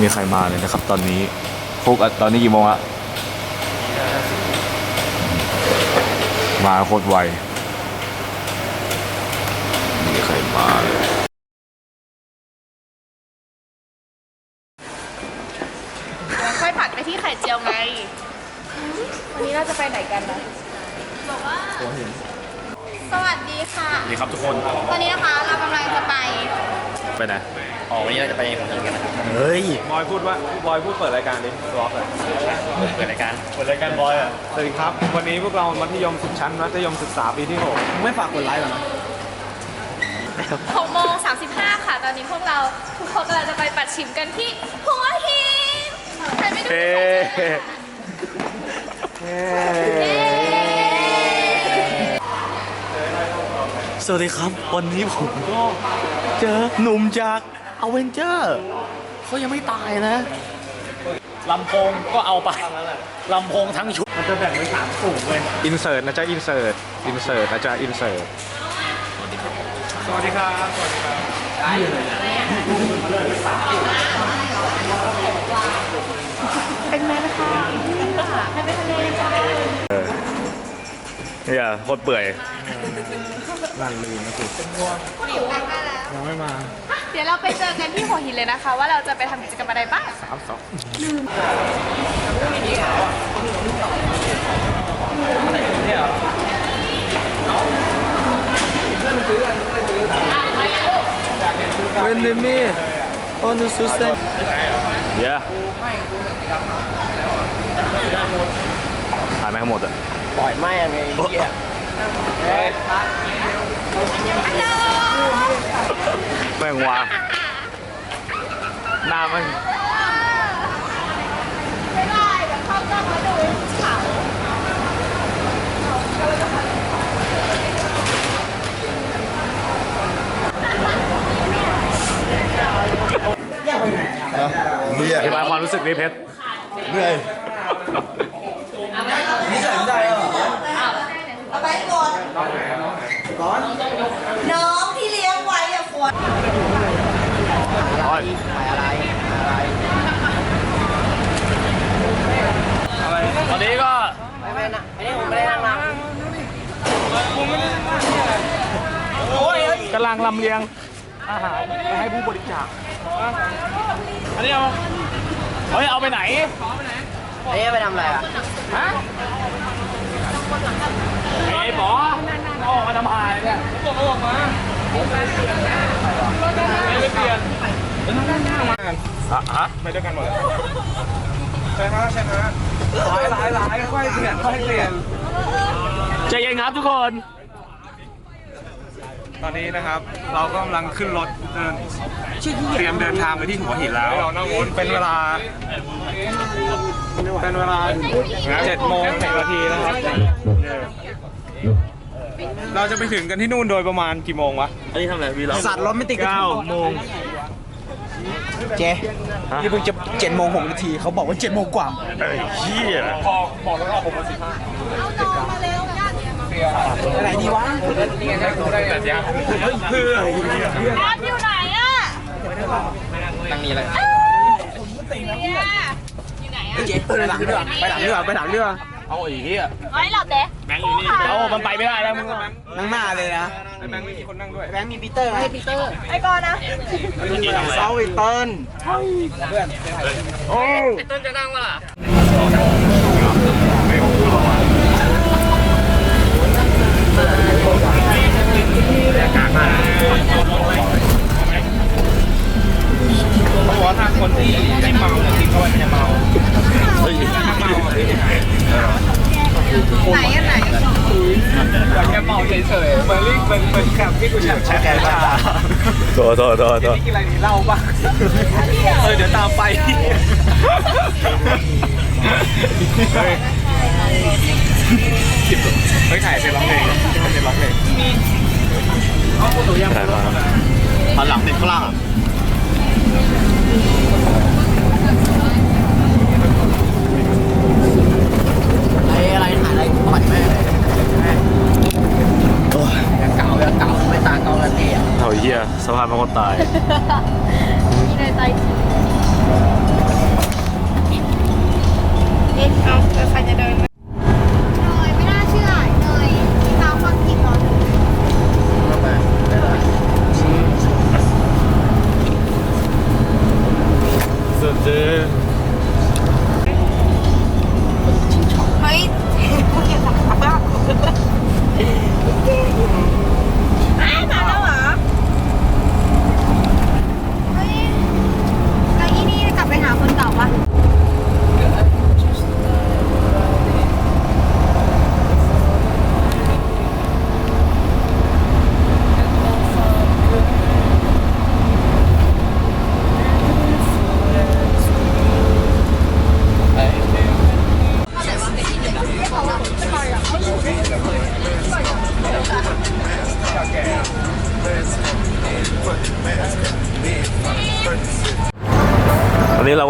ไม่มีใครมาเลยนะครับ ตอนนี้พวกตอนนี้กี่โมงละมาโคตรไวไม่มีใครมาเลย อยพูดว่าบอยพูดเปิดรายการดิบล็อกเลยเปิดรายการเปิดรายการบอยอะสวัสดีครับ วันนี้พวกเรามัธยมศึกชั้นมัธยมศึกษาปีที่6ไม่ฝากกดไลค์หรอนะ6โมง35ค่ะ ตอนนี้พวกเราทุกคนกำลังจะไปปัดชิมกันที่หัวหินใครไม่ดูเฮ้สวัสดีครับ วันนี้ผมก็เจอหนุ่มจากอเวนเจอร์ เขายังไม่ตายนะลำโพงก็เอาไปลำโพงทั้งชุด มันจะแบ่งเป็นสามกลุ่มเลย อินเสิร์ตนะจ๊ะอินเสิร์ตอินเสิร์ตนะจ๊ะอินเสิร์ตสวัสดีครับสวัสดีครับเป็นไหมนะคะให้ไปทะเลนะคะเนี่ยโคตรเปื่อยลั่นลืมนะคุณ ยังไม่มาเดี๋ยวเราไปเจอกันที่หัวหินเลยนะคะ ว่าเราจะไปทำกิจกรรมอะไรบ้างสามสองเวนเดมีโอนุสุสเซนเย้ถ่ายไม่ทั้งหมดอะปล่อยไม่ยังไงเหี้ย แม่งวางหน้ามันไม่ได้เดี๋ยวเข้ากล้องมาดูเขาอธิบายความรู้สึกนี้เพชรเอาไปกดน้องที่เลี้ยงไว้อะฝน อนขายอะไร้อยตอนนี้ก็ไม่ไม่นะอันนี้ผมไม่ได้นั่งนะกำลังลำเลียงอาหารไปให้ผู้บริจาคอันนี้เอาเฮ้ยเอาไปไหนอันนี้ไปทำอะไรอะฮะไอ้ป๋อเอาอกมาทำอะไรเนี่ยบอกเอาออกมาไม่เปลี่ยน ฮะไปด้วยกันหมดเลยใช่ฮะใช่ฮะหลายหลายหลายค่อยเปลี่ยนค่อยเปลี่ยนใจเย็นครับทุกคน ตอนนี้นะครับ เราก็กำลังขึ้นรถเดินเตรียมเดินทางไปที่หัวหินแล้วเป็นเวลาเป็นเวลาเจ็ดโมงหนึ่งนาทีนะครับ เราจะไปถึงกันที่นู่นโดยประมาณกี่โมงวะ อันนี้ทำอะไรวีล็อกสัตว์รถไม่ติดเก้าโมง เจ๊นี่เพิ่งจะเจ็ดโมงหกนาทีเขาบอกว่าเจ็ดโมงกว่าไอ้เหี้ยพอบอกแล้วว่าผมมาสิบห้าอะไรดีวะคือแอปอยู่ไหนอะตั้งนี้เลยเนี่ยอยู่ไหนอะเจ๊ไปหลังดีกว่าไปหลังดีกว่าไปหลังดีกว่า เอาอีกที่อะไว้หลับเด้แบงค์อยู่นี่เอามันไปไม่ได้แล้วมึงนั่งหน้าเลยนะไอ้แบงค์ไม่มีคนนั่งด้วยแบงค์มีปีเตอร์ไหมปีเตอร์ไอ้ก่อนนะเซาวิเติร์นต้นจะนั่งวะล่ะ ทษโทษโทษโทษ นี่กินอะไรดีเหล้าป่ะเออเดี๋ยวตามไป เฮ้ยเฮ้ยถ่ายเสร็จร้องเพลงเสร็จร้องเพลงถ่ายมาหันหลังเป็นข้างล่างอะ เถาเฮียสะพานมันก็ตายมีในใจเอ็นเอาใครจะเดิน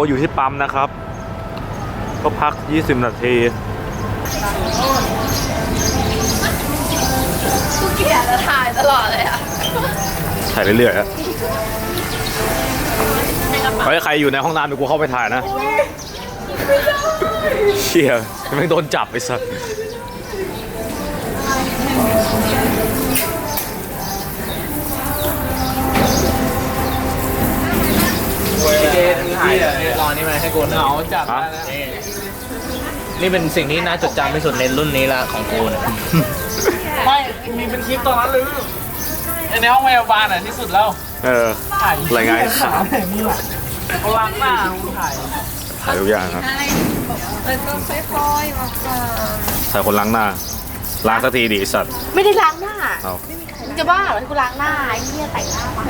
อนนี้เราก็อยู่ที่ปั๊มนะครับ ก็พัก 20 นาทีกูเกลียดจะถ่ายตลอดเลยอะถ่ายเรื่อยๆอะเฮ้ยใครอยู่ในห้องน้ำเดี๋ยวกูเข้าไปถ่ายนะเชี่ยไม่งโดนจับไปสัก ถ่ายรอนี่มาให้กูเหงาจัดฮะนี่เป็นสิ่งที่น่าจดจำที่สุดในรุ่นนี้ละของกูนะไม่มีเป็นคลิปตอนนั้นเลยไอ้ในห้องพยาบาลอะที่สุดแล้ว เออรายงานข่าวเขาล้างหน้ามึงถ่ายถ่ายทุกอย่างครับมันต้องค่อยๆมาก่อนถ่ายคนล้างหน้า ล้างสักทีดิไอ้สัตว์ ไม่ได้ล้างหน้าเอามึงจะบ้าเหรอที่กูล้างหน้าไอ้เหี้ยแต่งหน้ามาไ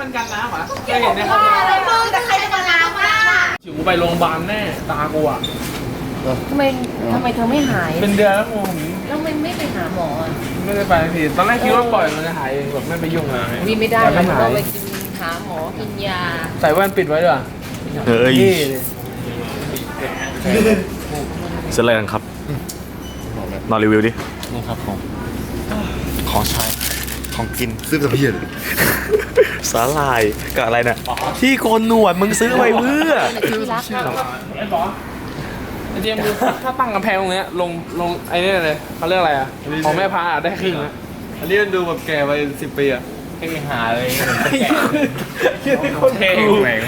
ม่ใช่แบบที่มันกันน้ำเหรอะเคยเห็นในห้องอะไรมึงแต่ใครจะมาล้างหน้าจิ๋วไปโรงพยาบาลแน่ตากูอะทำไมทำไมเธอไม่หาย เป็นเดือนแล้วกูผมแล้วไม่ไม่ไปหาหมออะไม่ได้ไปสักทีตอนแรกคิดว่าปล่อยมันจะหายเองแบบไม่ไปยุ่งอะไรวิไม่ได้แต่เราไม่หาต้องยไปกินหาหมอกินยา ใส่แว่นปิดไว้ด้วยเฮ้ยนี่เสร็จอะไรกันครับนอนรีวิวดินี่ครับของของใช้ ของกินซื้อกับพี่เลยสาลายกับอะไรเนี่ยที่โกนหนวดมึงซื้อไปเพื่อที่รักอะไอ้บอสไอ้เจมส์ดูถ้าตั้งกำแพงตรงเนี้ยลงลงไอ้นี่เลยเขาเรียกอะไรอะของแม่พาได้ครึ่งนะอันนี้มันดูแบบแก่ไปสิบปีอะไม่มีหาเลยเท่แหม่ง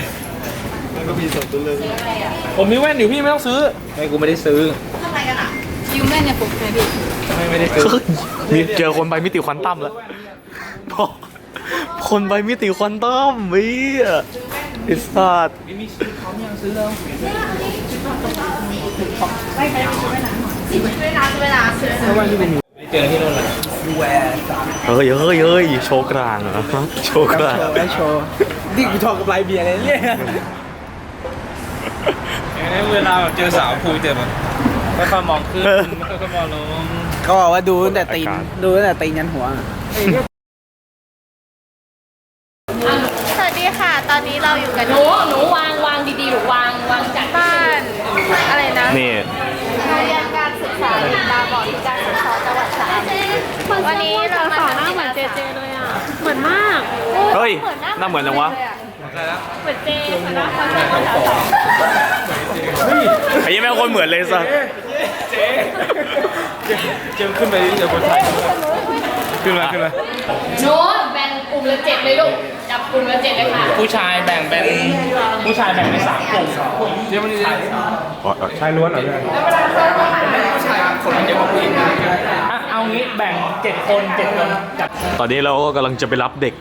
มันก็มีสดตัวเลือกผมมีแว่นอยู่พี่ไม่ต้องซื้อไม่กูไม่ได้ซื้อคิวแม่เนี่ยปลุกเลยพี่ไม่ไม่ได้ซื้อมีเจอคนใบมิติควอนตัมแล้ว พอคนใบมิติควอนตัมเฮ้ยไอ้สัตว์ไม่เวลาไม่เจอที่นู่นเลยเฮ้ยเฮ้ยเฮ้ยโชว์กลางเหรอโชว์กลางไม่โชว์ดิกูทอกกับไรเบียร์เลยเนี่ยเวลาแบบเจอสาวพูเจอแบบไม่ค่อยมองขึ้นไม่ค่อยมองลงก็บอกว่าดูแต่ตีนดูแต่ตีนยันหัว สวัสดี ค่ะ ตอนนี้เราอยู่กันหนู หนูวางวางดีๆหนูวางวางจากบ้านอะไรนะนี่โรงเรียนการศึกษาติดตาบอดวิการศึกษาจังหวัดสระบุรีวันนี้เรามาทำหน้าเหมือนเจเจเลยอะ เหมือนมากเฮ้ยหน้าเหมือนจังวะเหมือนเจเหมือนหน้าคนเหมือนคนสาวไอ้ยังไม่งคนเหมือนเลยสัตว์เจอขึ้นไปเดี๋ยวคนไทยขึ้นมาขึ้นมาโน้ตแบ่ง กลุ่มละเจ็ดเลยลูกจับกลุ่มละเจ็ดเลยค่ะผู้ชายแบ่งเป็นผู้ชายแบ่งเป็นสามกลุ่มเดี๋ยวมันจะชายล้วนเหรอคนมันเยอะกว่าผู้หญิงอะเอางี้แบ่งเจ็ดคนเจ็ดคนจับตอนนี้เราก็กำลังจะไปรับเด็ก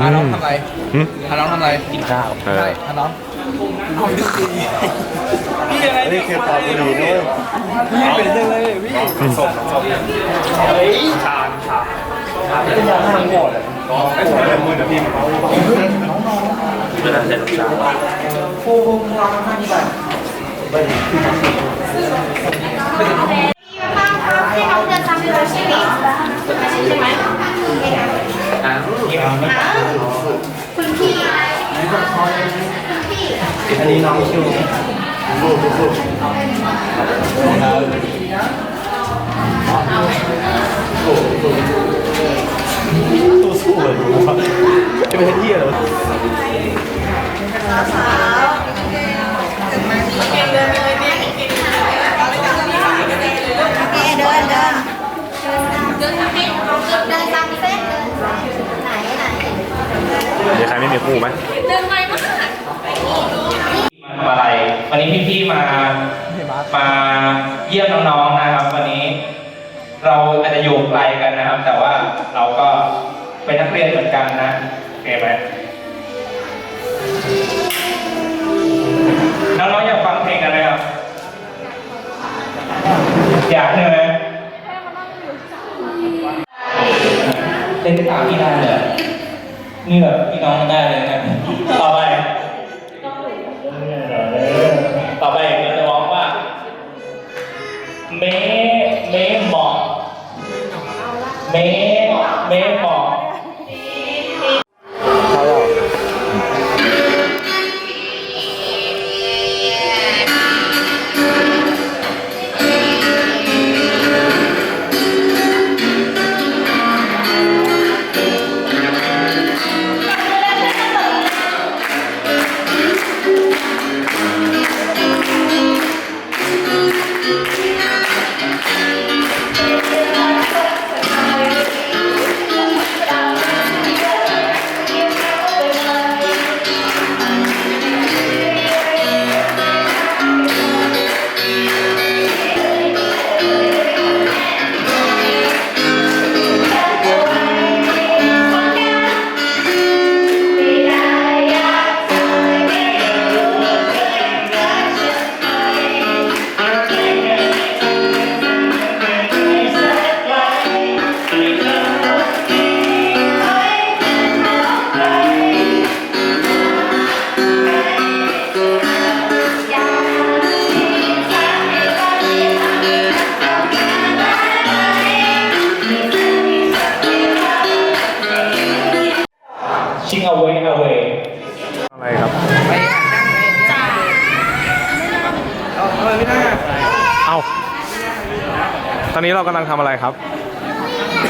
พาน้องทำอะไรหึพาน้องทำอะไรกินข้าวเออใช่พาน้องพี่อะไร นี่คือปอบบุหรี่ด้วยพี่เป็นยังไงพี่ศพศพเฮ้ยชาญชาทั้งหมดไอ้ผมเป็นมือเดี๋ยวพี่เขาเวลาเสร็จชาให้น้องเดินตามไปเลยใช่ไหมใช่ไหมคุณพี่คุณพี่ อันนี้น้องชูจะเป็นเที่ยเหรอสาวนี่เดินเดินเดินตามเส้เดินตามเส้นไหนไหนมีใครไม่มีคู่ไหมเดินไปมา กมาอะไร วันนี้พี่ๆมามาเยี่ยมน้องๆนะครับ วันนี้ เราอาจจะอยู่ไกลกันนะครับ แต่ว่าเราก็เป็นนักเรียนเหมือนกันนะโอเคไหมน้องๆอยากฟังเพลงกันไหมครับอยากใช่ไหมเล่นตามพี่ได้เลยนี่แบบพี่น้องได้เลยนะต่อไป เเรากำลังทำอะไรครับ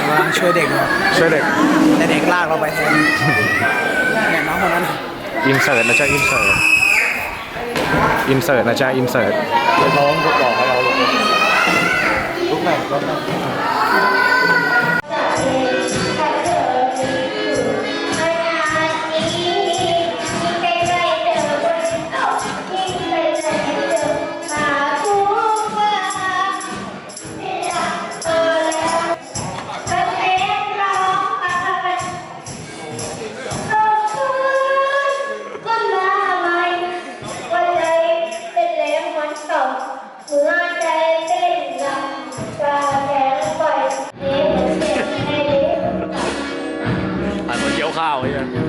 กำลังช่วยเด็กครับช่วยเด็กแต่เด็กลากเราไปแทนเนี่ยน้องคนนั้นน่ะอินเสิร์ตนะจ๊ะอินเสิร์ตอินเสิร์ตนะจ๊ะอินเสิร์ต น้องก็บอกให้เราลงลุกหน่อยลุกหน่อย อันเห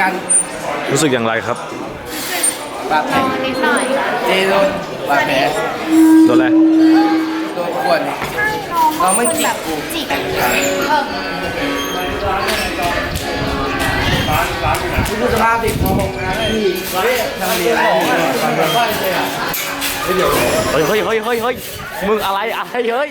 กันรู้สึกอย่างไรครับบาดแผลนิดหน่อยเจโดนบาดแผลโดนอะไรโดนขวดเราไม่จิกกูจิกเออดูสภาพดิพอลงงานได้ที่ทำดีอะไรฟังแบบว่าเลยอะเฮ้ยเฮ้ยเฮ้ยเฮ้ยเฮ้ยมึงอะไรอะไรเฮ้ย